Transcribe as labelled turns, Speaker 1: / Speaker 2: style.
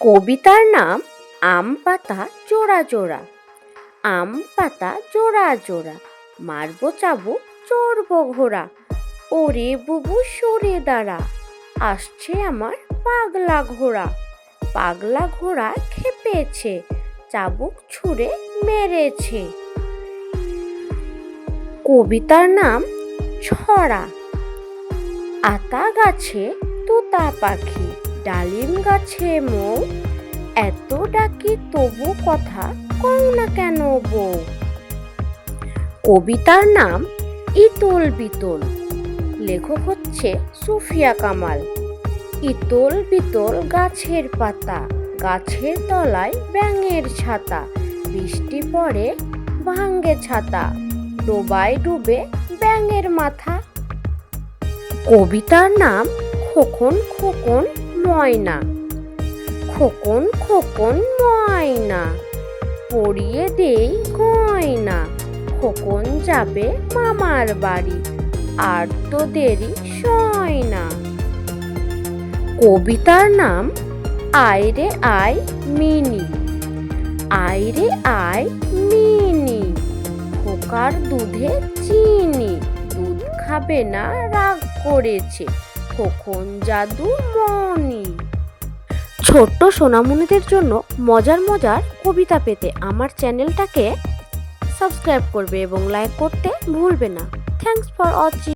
Speaker 1: কবিতার নাম আম পাতা জোড়া জোড়া। আম পাতা জোড়া জোড়া, মারবো চাবো চড়বো ঘোড়া ওরে বুবু সরে দাঁড়া, আসছে আমার পাগলা ঘোড়া। পাগলা ঘোড়া খেপেছে, চাবুক ছুঁড়ে মেরেছে। কবিতার নাম ছড়া। আতা গাছে তোতা পাখি ডালিম গাছে মৌ, এত ডাকি তবু কথা কও না কেন বউ কবিতার নাম ইতল বিতল, লেখক হচ্ছে সুফিয়া কামাল। ইতল বিতল গাছের পাতা, গাছের তলায় ব্যাঙের ছাতা, বৃষ্টি পড়ে ভাঙ্গে ছাতা, ডোবায় ডুবে ব্যাঙের মাথা। কবিতার নাম খোকন খোকন ময়না। খোকন খোকন ময়না পরিয়ে দেই গয়না। খোকন যাবে মামার বাড়ি, আর তো দেরি সয় না। কবিতার নাম আয়রে আয় মিনি আয়রে আয় মিনি, খোকার দুধে চিনি, দুধ খাবে না রাগ করেছে। খোকন জাদু মনি ছোট্ট সোনামণিদের জন্য মজার মজার কবিতা পেতে আমার চ্যানেলটাকে সাবস্ক্রাইব করবে এবং লাইক করতে ভুলবে না। Thanks for watching.